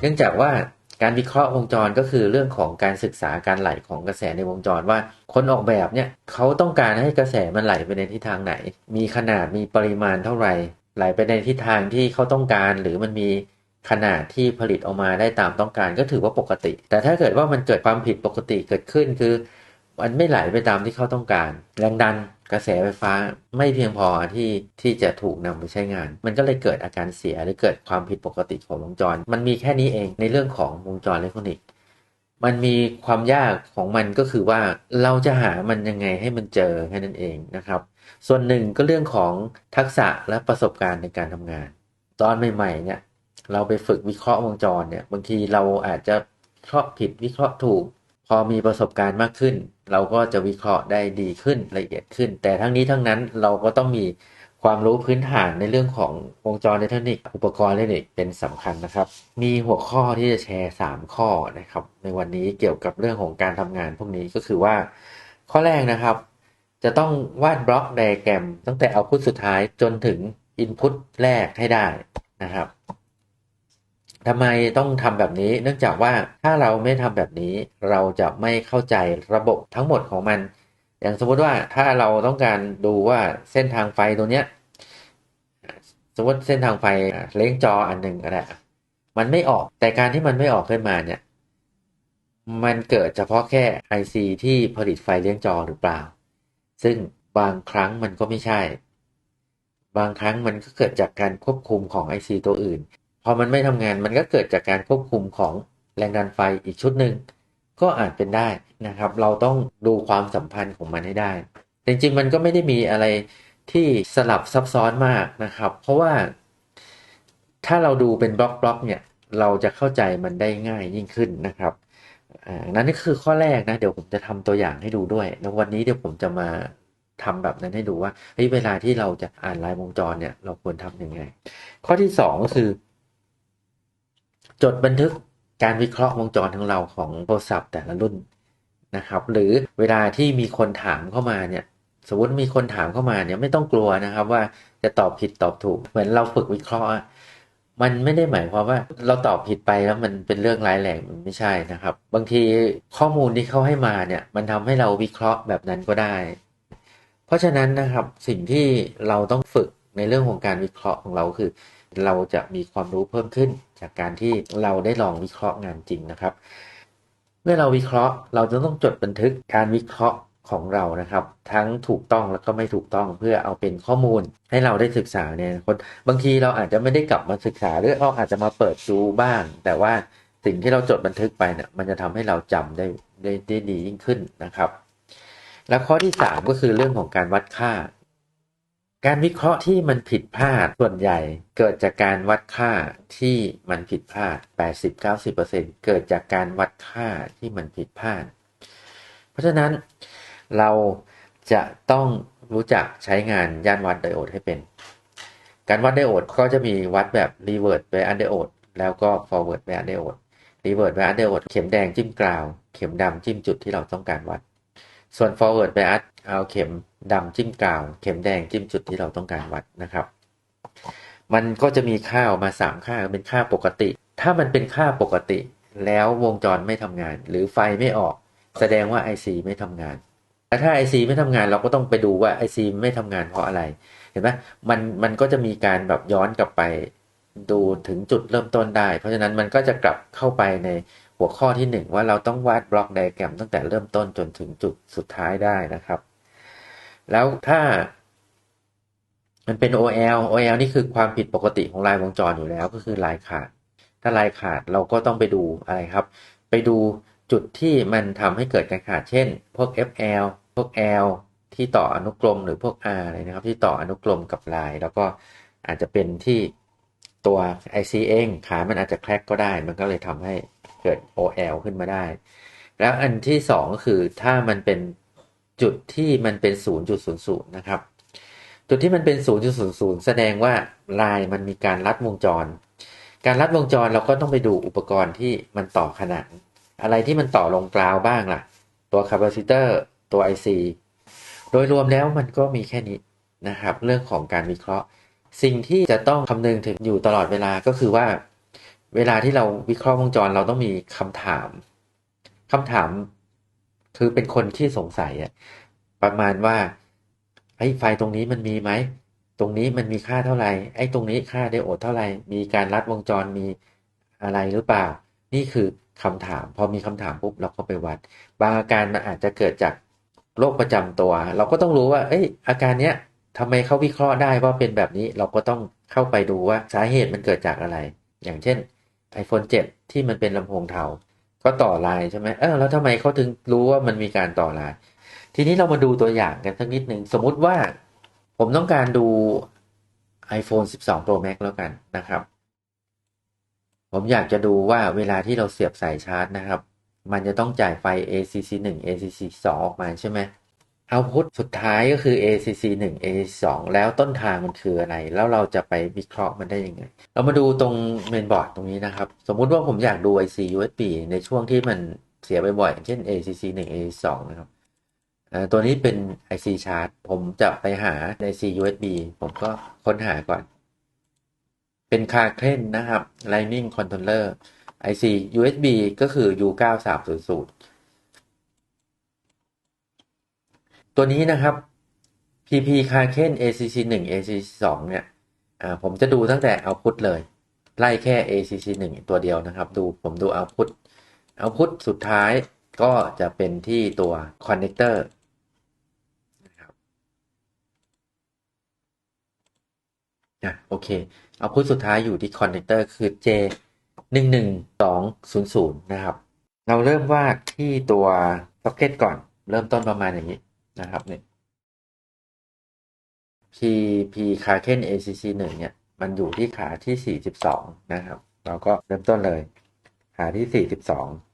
เนื่องจากว่าการวิเคราะห์วงจรก็คือเรื่องของการศึกษาการไหลของกระแสในวงจรว่า คนออกแบบเนี่ยเขาต้องการให้กระแสมันไหลไปในทิศทางไหน มีขนาดมีปริมาณเท่าไหร่ ไหลไปในทิศทางที่เขาต้องการ หรือมันมีขนาดที่ผลิตออกมาได้ตามต้องการก็ถือว่าปกติ แต่ถ้าเกิดว่ามันเกิดความผิดปกติเกิดขึ้นคือ มันไม่ไหลไปตามที่เขาต้องการ แรงดันกระแสไฟฟ้าไม่เพียงพอที่ที่จะถูกนำไปใช้งาน มันก็เลยเกิดอาการเสียหรือเกิดความผิดปกติของวงจร มันมีแค่นี้เองในเรื่องของวงจรอิเล็กทรอนิกส์มันมีความยากของมันก็คือว่าเราจะหามันยังไงให้มันเจอแค่นั้นเองนะครับ ส่วนหนึ่งก็เรื่องของทักษะและประสบการณ์ในการทำงาน ตอนใหม่ๆเนี่ยเราไปฝึกวิเคราะห์วงจรเนี่ยบางทีเราอาจจะวิเคราะห์ผิดวิเคราะห์ถูก พอมีประสบการณ์มากขึ้น เราก็จะวิเคราะห์ได้ดีขึ้นละเอียดขึ้น แต่ทั้งนี้ทั้งนั้นเราก็ต้องมีความรู้พื้นฐานในเรื่องของวงจรอิเล็กทรอนิกส์อุปกรณ์อิเล็กทรอนิกส์เป็นสำคัญนะครับ มีหัวข้อที่จะแชร์ 3 ข้อนะครับ ในวันนี้เกี่ยวกับเรื่องของการทำงานพวกนี้ก็คือว่า ข้อแรกนะครับ จะต้องวาดบล็อกไดแกรมตั้งแต่เอาพุตสุดท้ายจนถึงอินพุตแรกให้ได้นะครับ ทำไมต้องทำแบบนี้ เนื่องจากว่าถ้าเราไม่ทำแบบนี้ เราจะไม่เข้าใจระบบทั้งหมดของมัน อย่างสมมติว่าถ้าเราต้องการดูว่าเส้นทางไฟตัวเนี้ยสมมติเส้นทางไฟเล้งจออันหนึ่งก็ได้มันไม่ออกแต่การที่มันไม่ออกขึ้นมาเนี่ย มันเกิดเฉพาะแค่ IC ที่ผลิตไฟเลี้ยงจอหรือเปล่า ซึ่งบางครั้งมันก็ไม่ใช่ บางครั้งมันก็เกิดจากการควบคุมของ IC ตัวอื่น อมันไม่ทำงานมันก็เกิดจากการควบคุมของแรงดันไฟอีกชุดหนึ่งก็อาจเป็นได้นะครับ เราต้องดูความสัมพันธ์ของมันให้ได้ จริงๆมันก็ไม่ได้มีอะไรที่สลับซับซ้อนมากนะครับ เพราะว่า ถ้าเราดูเป็นบล็อกบล็อกเนี่ยเราจะเข้าใจมันได้ง่ายยิ่งขึ้นนะครับอ่านั่นคือข้อแรกนะ เดี๋ยวผมจะทำตัวอย่างให้ดูด้วยแล้ววันนี้เดี๋ยวผมจะมาทำแบบนั้นให้ดูว่าเวลาที่เราจะอ่านลายวงจรเนี่ย เราควรทำยังไง ข้อที่สองก็คือ จดบันทึกการวิเคราะห์วงจรของเราของโทรศัพท์แต่ละรุ่นนะครับ หรือเวลาที่มีคนถามเข้ามาเนี่ย สมมติมีคนถามเข้ามาเนี่ยไม่ต้องกลัวนะครับ ว่าจะตอบผิดตอบถูก เหมือนเราฝึกวิเคราะห์มันไม่ได้หมายความว่าเราตอบผิดไปแล้วมันเป็นเรื่องร้ายแรงมันไม่ใช่นะครับ บางทีข้อมูลที่เขาให้มาเนี่ย มันทำให้เราวิเคราะห์แบบนั้นก็ได้ เพราะฉะนั้นนะครับสิ่งที่เราต้องฝึกในเรื่องของการวิเคราะห์ของเราคือ เราจะมีความรู้เพิ่มขึ้น จากการที่เราได้ลองวิเคราะห์งานจริงนะครับ เมื่อเราวิเคราะห์ เราจะต้องจดบันทึกการวิเคราะห์ของเรานะครับ ทั้งถูกต้องแล้วก็ไม่ถูกต้องเพื่อเอาเป็นข้อมูลให้เราได้ศึกษาเนี่ยคนบางทีเราอาจจะไม่ได้กลับมาศึกษาหรือเราอาจจะมาเปิดดูบ้าง แต่ว่าสิ่งที่เราจดบันทึกไปเนี่ยมันจะทำให้เราจำได้ได้ได้ดียิ่งขึ้นนะครับ แล้วข้อที่ 3 ก็คือเรื่องของการวัดค่า การวิเคราะห์ที่มันผิดพลาดส่วนใหญ่เกิดจากการวัดค่าที่มันผิดพลาด 80-90%เกิดจากการวัดค่าที่มันผิดพลาด เพราะฉะนั้นเราจะต้องรู้จักใช้งานย่านวัดไดโอดให้เป็น การวัดไดโอดก็จะมีวัดแบบ reverse bias diode แล้วก็ forward bias diode reverse bias diode เข็มแดงจิ้มกราว เข็มดำจิ้มจุดที่เราต้องการวัด ส่วน forward bias เอาเข็มดำจิ้มกาว เข็มแดงจิ้มจุดที่เราต้องการวัดนะครับ มันก็จะมีค่าออกมา3ค่าเป็นค่าปกติ ถ้ามันเป็นค่าปกติ แล้ววงจรไม่ทำงาน หรือไฟไม่ออก แสดงว่า IC ไม่ทำงานแต่ถ้า IC ไม่ทำงานเราก็ต้องไปดูว่า IC ไม่ทำงานเพราะอะไร เห็นไหมมันมันก็จะมีการแบบย้อนกลับไปดูถึงจุดเริ่มต้นได้ เพราะฉะนั้นมันก็จะกลับเข้าไปในหัวข้อที่ 1 ว่าเราต้องวาดบล็อกไดแกรมตั้งแต่เริ่มต้นจนถึงจุดสุดท้ายได้นะครับ แล้วถ้า มันเป็น OL OL นี่คือความผิดปกติของลายวงจรอยู่แล้วก็คือลายขาด ถ้าลายขาดเราก็ต้องไปดูอะไรครับ ไปดูจุดที่มันทำให้เกิดการขาด เช่น พวก FL พวก L ที่ต่ออนุกรมหรือพวก R อะไรนะครับ ที่ต่ออนุกรมกับลาย แล้วก็อาจจะเป็นที่ตัว IC เองขามันอาจจะแคลกก็ได้ มันก็เลยทำให้เกิด OL ขึ้นมาได้ แล้วอันที่สองก็คือถ้ามันเป็น จุดที่มันเป็น 0.00 นะครับ จุดที่มันเป็น 0.00 แสดงว่าลายมันมีการลัดวงจร การลัดวงจรเราก็ต้องไปดูอุปกรณ์ที่มันต่อขนาดอะไรที่มันต่อลงกราวบ้างล่ะ ตัวคาปาซิเตอร์ตัว IC โดยรวมแล้วมันก็มีแค่นี้นะครับ เรื่องของการวิเคราะห์ สิ่งที่จะต้องคำนึงถึงอยู่ตลอดเวลาก็คือว่า เวลาที่เราวิเคราะห์วงจรเราต้องมีคำถามคำถาม คือเป็นคนที่สงสัยอะประมาณว่าไอ้ไฟตรงนี้มันมีไหม ตรงนี้มันมีค่าเท่าไหร่ไอ้ตรงนี้ค่าไดโอดเท่าไหร่มีการรัดวงจรมีอะไรหรือเปล่า นี่คือคำถาม พอมีคำถามปุ๊บเราก็ไปวัด บางอาการมันอาจจะเกิดจากโรคประจำตัว เราก็ต้องรู้ว่า เอ้ย อาการเนี้ยทำไมเขาวิเคราะห์ได้ว่าเป็นแบบนี้เราก็ต้องเข้าไปดูว่าสาเหตุมันเกิดจากอะไร อย่างเช่น iPhone 7 ที่มันเป็นลำโพงเทา ก็ต่อลายใช่ไหมเออแล้วทำไมเขาถึงรู้ว่ามันมีการต่อลาย ทีนี้เรามาดูตัวอย่างกันสักนิดหนึ่งสมมุติว่าผมต้องการดู iPhone 12 Pro Max แล้วกันนะครับ ผมอยากจะดูว่าเวลาที่เราเสียบสายชาร์จนะครับ มันจะต้องจ่ายไฟ ACC 1 ACC 2ออกมาใช่ไหม เอาพุทสุดท้ายก็คือ ACC 1 ACC 2แล้วต้นทางมันคืออะไร แล้วเราจะไปวิเคราะห์มันได้ยังไง เรามาดูตรงเมนบอร์ดตรงนี้นะครับ สมมุติว่าผมอยากดู IC USB ในช่วงที่มันเสียบ่อยๆเช่น ACC 1 ACC 2นะครับตัวนี้เป็น IC chart ผมจะไปหาใน C USB ผมก็ค้นหาก่อน เป็นคาเครนนะครับ Lightning Controller IC USB ก็คือ U9300 ตัวนี้นะครับ PP คาเคน ACC 1 ACC 2เนี่ยผมจะดูตั้งแต่ output เลย ไล่แค่ ACC 1 ตัวเดียวนะครับ ดูผมดู output output สุดท้ายก็จะเป็นที่ตัว connector นะครับอะโอเค output สุดท้ายอยู่ที่ connector คือ J 1 1 2 0 0 นะครับ เราเริ่มวาดที่ตัว socket ก่อน เริ่มต้นประมาณอย่างนี้ นะครับเนี่ย P P คาเคน ACC 1เนี่ย มันอยู่ที่ขาที่ 42 นะครับ เราก็เริ่มต้นเลยขาที่ 42